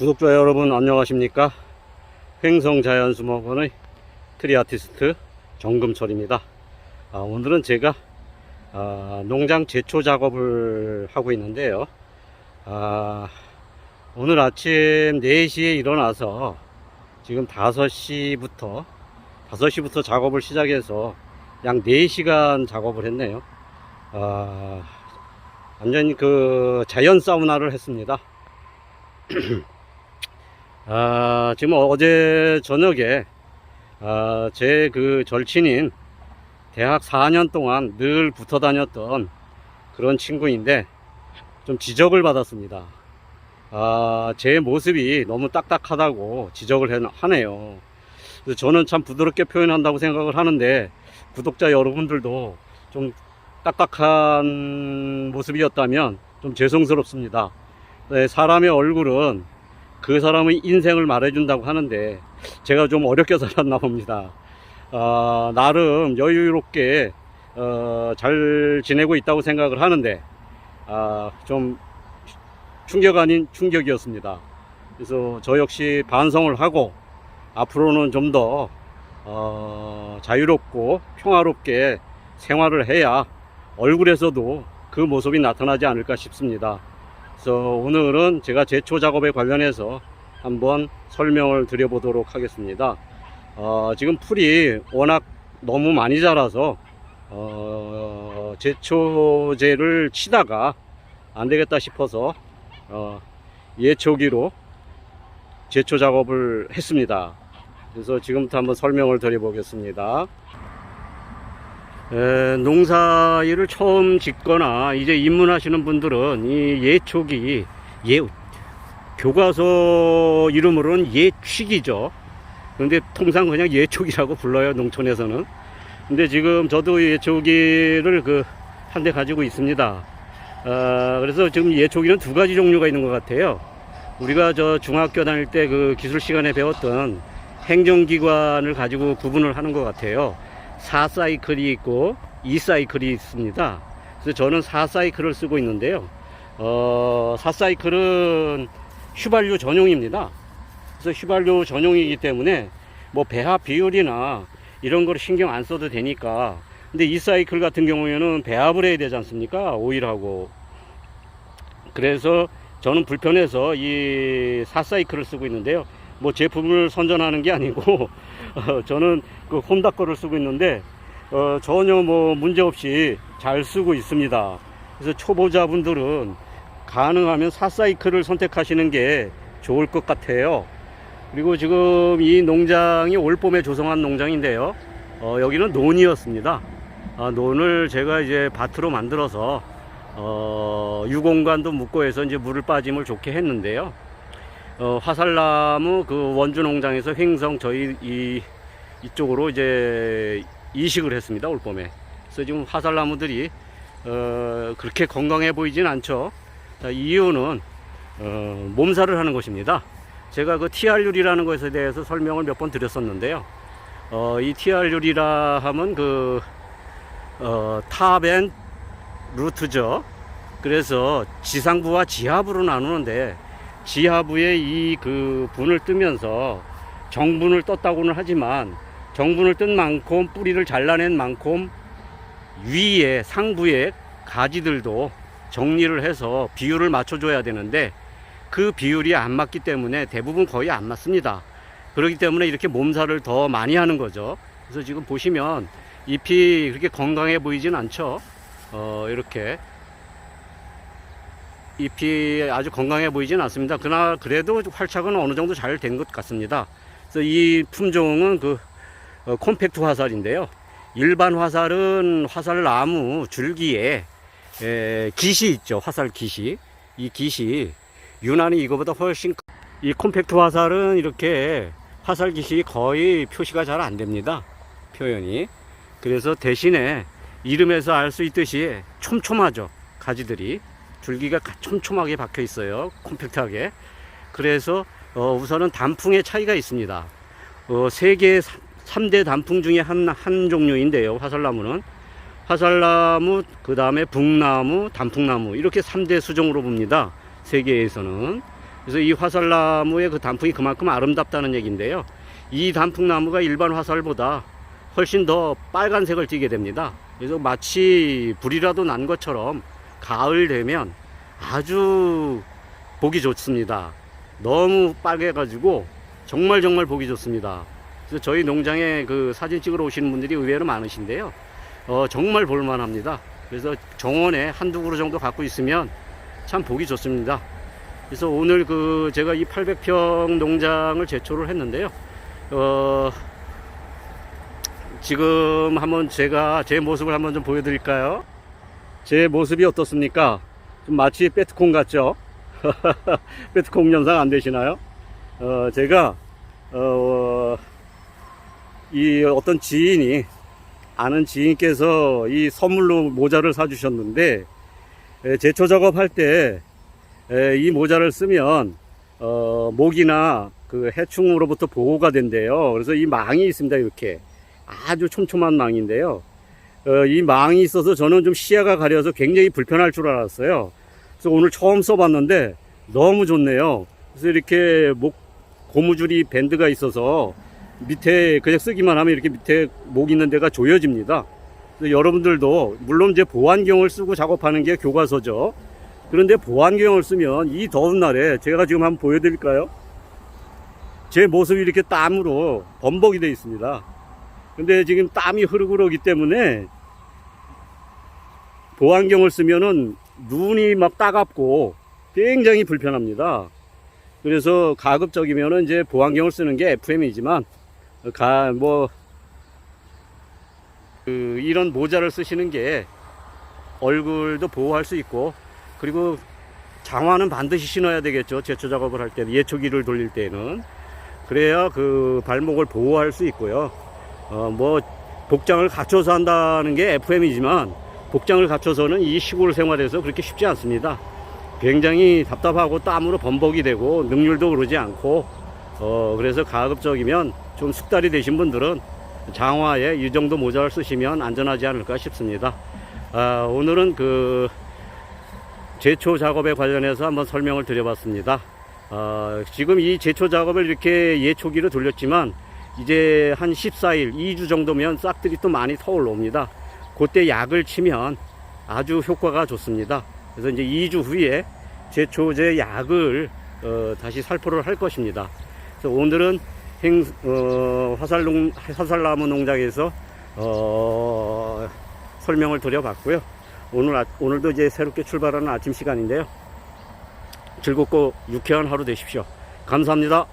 구독자 여러분 안녕하십니까? 횡성자연수목원의 트리아티스트 정금철입니다. 아, 오늘은 제가 아, 농장 제초 작업을 하고 있는데요. 아, 오늘 아침 4시에 일어나서 지금 5시부터 5시부터 작업을 시작해서 약 4시간 작업을 했네요. 아, 완전히 그 자연 사우나를 했습니다 아, 지금 어제 저녁에 아, 제 그 절친인 대학 4년 동안 늘 붙어 다녔던 그런 친구인데 좀 지적을 받았습니다. 아, 제 모습이 너무 딱딱하다고 지적을 해- 하네요. 그래서 저는 참 부드럽게 표현한다고 생각을 하는데 구독자 여러분들도 좀 딱딱한 모습이었다면 좀 죄송스럽습니다. 네, 사람의 얼굴은 그 사람의 인생을 말해준다고 하는데 제가 좀 어렵게 살았나 봅니다. 아, 나름 여유롭게 어, 잘 지내고 있다고 생각을 하는데 아, 좀 충격 아닌 충격이었습니다. 그래서 저 역시 반성을 하고 앞으로는 좀더 어, 자유롭고 평화롭게 생활을 해야 얼굴에서도 그 모습이 나타나지 않을까 싶습니다. 그래서 오늘은 제가 제초 작업에 관련해서 한번 설명을 드려보도록 하겠습니다. 어, 지금 풀이 워낙 너무 많이 자라서 어, 제초제를 치다가 안 되겠다 싶어서 어, 예초기로 제초 작업을 했습니다. 그래서 지금부터 한번 설명을 드려보겠습니다. 에, 농사일을 처음 짓거나 이제 입문하시는 분들은 이 예초기 예 교과서 이름으로는 예취기죠. 근데 통상 그냥 예초기라고 불러요 농촌에서는. 근데 지금 저도 예초기를 그 한 대 가지고 있습니다. 아, 그래서 지금 예초기는 두 가지 종류가 있는 것 같아요. 우리가 저 중학교 다닐 때 그 기술 시간에 배웠던 행정기관을 가지고 구분을 하는 것 같아요. 4사이클이 있고 2사이클이 있습니다. 그래서 저는 4사이클을 쓰고 있는데요. 어, 4사이클은 휘발유 전용입니다. 그래서 휘발유 전용이기 때문에 뭐 배합 비율이나 이런 걸 신경 안 써도 되니까. 근데 2사이클 같은 경우에는 배합을 해야 되지 않습니까? 오일하고. 그래서 저는 불편해서 이 4사이클을 쓰고 있는데요. 뭐 제품을 선전하는 게 아니고 어, 저는 그 혼다 거를 쓰고 있는데 어, 전혀 뭐 문제 없이 잘 쓰고 있습니다. 그래서 초보자분들은 가능하면 4사이클을 선택하시는 게 좋을 것 같아요. 그리고 지금 이 농장이 올 봄에 조성한 농장인데요. 어, 여기는 논이었습니다. 아, 논을 제가 이제 밭으로 만들어서 어, 유공간도 묻고 해서 이제 물을 빠짐을 좋게 했는데요. 어, 화살나무 그 원주 농장에서 횡성 저희 이 이쪽으로 이제 이식을 했습니다 올 봄에. 그래서 지금 화살나무들이 어, 그렇게 건강해 보이진 않죠. 자, 이유는 어, 몸살을 하는 것입니다. 제가 그 TR율이라는 것에 대해서 설명을 몇 번 드렸었는데요. 어, 이 TR율이라 하면 그 어, 탑앤 루트죠. 그래서 지상부와 지하부로 나누는데 지하부에 이 그 분을 뜨면서 정분을 떴다고는 하지만 정분을 뜬 만큼 뿌리를 잘라낸 만큼 위에 상부에 가지들도 정리를 해서 비율을 맞춰줘야 되는데 그 비율이 안 맞기 때문에 대부분 거의 안 맞습니다. 그렇기 때문에 이렇게 몸살을 더 많이 하는 거죠. 그래서 지금 보시면 잎이 그렇게 건강해 보이진 않죠. 어, 이렇게 잎이 아주 건강해 보이진 않습니다. 그나 그래도 활착은 어느 정도 잘 된 것 같습니다. 그래서 이 품종은 그 어, 콤팩트 화살인데요. 일반 화살은 화살 나무 줄기에 에, 깃이 있죠. 화살 깃이 이 깃이 유난히 이거보다 훨씬 크- 이 콤팩트 화살은 이렇게 화살 깃이 거의 표시가 잘 안 됩니다. 표현이 그래서 대신에 이름에서 알 수 있듯이 촘촘하죠. 가지들이 줄기가 가- 촘촘하게 박혀 있어요. 콤팩트하게. 그래서 어, 우선은 단풍의 차이가 있습니다. 어, 세계 3대 단풍 중에 한, 한 종류인데요. 화살나무는. 화살나무, 그 다음에 북나무, 단풍나무. 이렇게 3대 수종으로 봅니다. 세계에서는. 그래서 이 화살나무의 그 단풍이 그만큼 아름답다는 얘기인데요. 이 단풍나무가 일반 화살보다 훨씬 더 빨간색을 띠게 됩니다. 그래서 마치 불이라도 난 것처럼 가을 되면 아주 보기 좋습니다. 너무 빨개가지고 정말 정말 보기 좋습니다. 그래서 저희 농장에 그 사진 찍으러 오시는 분들이 의외로 많으신데요. 어, 정말 볼만합니다. 그래서 정원에 한두 그루 정도 갖고 있으면 참 보기 좋습니다. 그래서 오늘 그 제가 이 800평 농장을 제초를 했는데요. 어, 지금 한번 제가 제 모습을 한번 좀 보여드릴까요? 제 모습이 어떻습니까? 좀 마치 빼트콩 같죠? 빼트콩 연상 안 되시나요? 어, 제가, 어, 이 어떤 지인이, 아는 지인께서 이 선물로 모자를 사주셨는데, 에, 제초 작업할 때, 에, 이 모자를 쓰면, 어, 모기나 그 해충으로부터 보호가 된대요. 그래서 이 망이 있습니다, 이렇게. 아주 촘촘한 망인데요. 어, 이 망이 있어서 저는 좀 시야가 가려서 굉장히 불편할 줄 알았어요. 그래서 오늘 처음 써봤는데 너무 좋네요. 그래서 이렇게 목 고무줄이 밴드가 있어서 밑에 그냥 쓰기만 하면 이렇게 밑에 목 있는 데가 조여집니다. 여러분들도 물론 이제 보안경을 쓰고 작업하는 게 교과서죠. 그런데 보안경을 쓰면 이 더운 날에 제가 지금 한번 보여드릴까요? 제 모습이 이렇게 땀으로 범벅이 되어 있습니다. 근데 지금 땀이 흐르고 오기 때문에 보안경을 쓰면은 눈이 막 따갑고 굉장히 불편합니다. 그래서 가급적이면은 이제 보안경을 쓰는 게 FM이지만 가뭐 그 이런 모자를 쓰시는 게 얼굴도 보호할 수 있고 그리고 장화는 반드시 신어야 되겠죠. 제초 작업을 할 때, 예초기를 돌릴 때는. 그래야 그 발목을 보호할 수 있고요. 어, 뭐, 복장을 갖춰서 한다는 게 FM이지만, 복장을 갖춰서는 이 시골 생활에서 그렇게 쉽지 않습니다. 굉장히 답답하고 땀으로 범벅이 되고, 능률도 오르지 않고, 어, 그래서 가급적이면 좀 숙달이 되신 분들은 장화에 이 정도 모자를 쓰시면 안전하지 않을까 싶습니다. 아, 오늘은 그, 제초 작업에 관련해서 한번 설명을 드려봤습니다. 어, 지금 이 제초 작업을 이렇게 예초기로 돌렸지만 이제 한 14일, 2주 정도면 싹들이 또 많이 터올라옵니다. 그때 약을 치면 아주 효과가 좋습니다. 그래서 이제 2주 후에 제초제 약을 어, 다시 살포를 할 것입니다. 그래서 오늘은 행, 어, 화살농, 화살나무 농장에서 어, 설명을 드려봤고요. 오늘, 아- 오늘도 이제 새롭게 출발하는 아침 시간인데요. 즐겁고 유쾌한 하루 되십시오. 감사합니다.